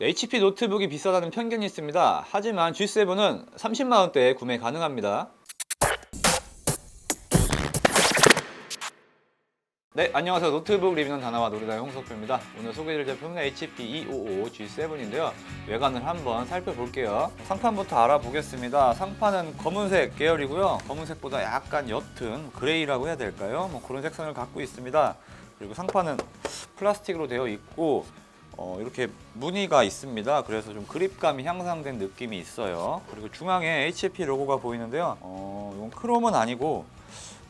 네, HP 노트북이 비싸다는 편견이 있습니다. 하지만 G7은 30만 원대에 구매 가능합니다. 네, 안녕하세요. 노트북 리뷰는 다나와 놀이다의 홍석표입니다. 오늘 소개해드릴 제품은 HP 255 G7인데요. 외관을 한번 살펴볼게요. 상판부터 알아보겠습니다. 상판은 검은색 계열이고요. 검은색보다 약간 옅은 그레이라고 해야 될까요? 뭐 그런 색상을 갖고 있습니다. 그리고 상판은 플라스틱으로 되어 있고 어, 이렇게 무늬가 있습니다. 그래서 좀 그립감이 향상된 느낌이 있어요. 그리고 중앙에 HP 로고가 보이는데요. 어, 이건 크롬은 아니고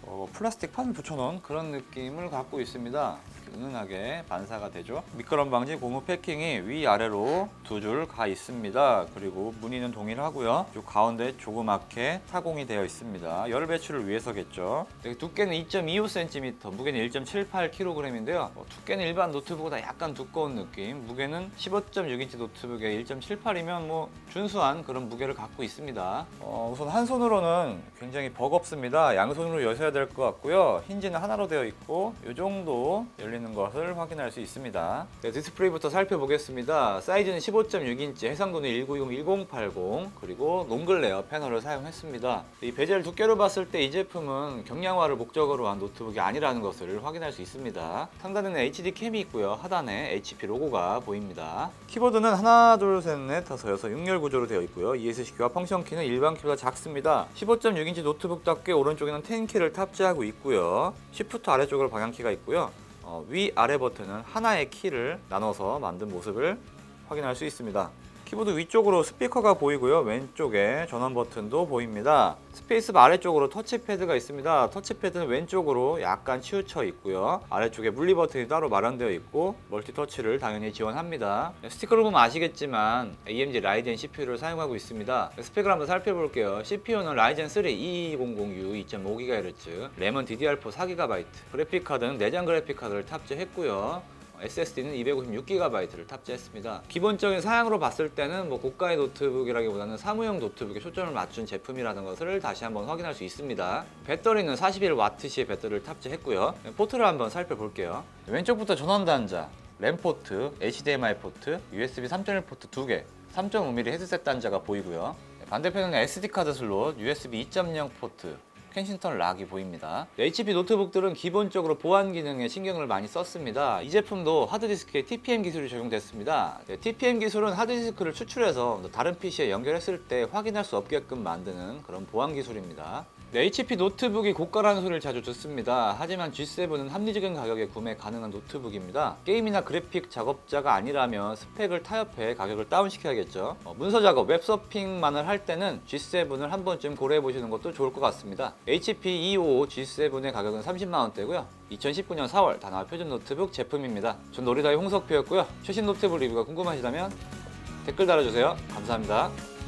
어, 플라스틱 판을 붙여놓은 그런 느낌을 갖고 있습니다. 은은하게 반사가 되죠. 미끄럼 방지 고무 패킹이 위아래로 두 줄 가 있습니다. 그리고 무늬는 동일하고요. 이 가운데 조그맣게 타공이 되어 있습니다. 열 배출을 위해서겠죠. 네, 두께는 2.25cm, 무게는 1.78kg인데요. 어, 두께는 일반 노트북보다 약간 두꺼운 느낌. 무게는 15.6인치 노트북에 1.78이면 뭐 준수한 그런 무게를 갖고 있습니다. 어, 우선 한 손으로는 굉장히 버겁습니다. 양손으로 여셔야 될 것 같고요. 힌지는 하나로 되어 있고 이 정도 열리는 것을 확인할 수 있습니다. 네, 디스플레이부터 살펴보겠습니다. 사이즈는 15.6인치, 해상도는 1920-1080 그리고 롱글레어 패널을 사용했습니다. 이 베젤 두께로 봤을 때 이 제품은 경량화를 목적으로 한 노트북이 아니라는 것을 확인할 수 있습니다. 상단에는 HD 캠이 있고요. 하단에 HP 로고가 보입니다. 키보드는 하나, 둘, 셋, 넷, 다섯, 여섯, 6열 구조로 되어 있고요. ESC 키와 펑션 키는 일반 키보다 작습니다. 15.6인치 노트북답게 오른쪽에는 10키를 탑재하고 있고요. 시프트 아래쪽으로 방향키가 있고요. 어, 위 아래 버튼은 하나의 키를 나눠서 만든 모습을 확인할 수 있습니다. 키보드 위쪽으로 스피커가 보이고요. 왼쪽에 전원 버튼도 보입니다. 스페이스바 아래쪽으로 터치패드가 있습니다. 터치패드는 왼쪽으로 약간 치우쳐 있고요. 아래쪽에 물리 버튼이 따로 마련되어 있고 멀티터치를 당연히 지원합니다. 스티커를 보면 아시겠지만 AMD 라이젠 CPU를 사용하고 있습니다. 스펙을 한번 살펴볼게요. CPU는 라이젠 3 2200U 2.5GHz, 램은 DDR4 4GB, 그래픽 카드는 내장 그래픽 카드를 탑재했고요. SSD는 256GB를 탑재했습니다. 기본적인 사양으로 봤을 때는 뭐 고가의 노트북이라기보다는 사무용 노트북에 초점을 맞춘 제품이라는 것을 다시 한번 확인할 수 있습니다. 배터리는 41W의 배터리를 탑재했고요. 포트를 한번 살펴볼게요. 왼쪽부터 전원 단자, 램 포트, HDMI 포트, USB 3.1 포트 2개, 3.5mm 헤드셋 단자가 보이고요. 반대편에는 SD 카드 슬롯, USB 2.0 포트, 켄싱턴 락이 보입니다. HP 노트북들은 기본적으로 보안 기능에 신경을 많이 썼습니다. 이 제품도 하드디스크에 TPM 기술이 적용됐습니다. 네, TPM 기술은 하드디스크를 추출해서 다른 PC에 연결했을 때 확인할 수 없게끔 만드는 그런 보안 기술입니다. 네, HP 노트북이 고가라는 소리를 자주 듣습니다. 하지만 G7은 합리적인 가격에 구매 가능한 노트북입니다. 게임이나 그래픽 작업자가 아니라면 스펙을 타협해 가격을 다운시켜야겠죠. 어, 문서 작업, 웹서핑만을 할 때는 G7을 한 번쯤 고려해 보시는 것도 좋을 것 같습니다. HP 255 G7의 가격은 30만 원대고요. 2019년 4월 다나와 표준 노트북 제품입니다. 전 놀이다의 홍석표였고요. 최신 노트북 리뷰가 궁금하시다면 댓글 달아주세요. 감사합니다.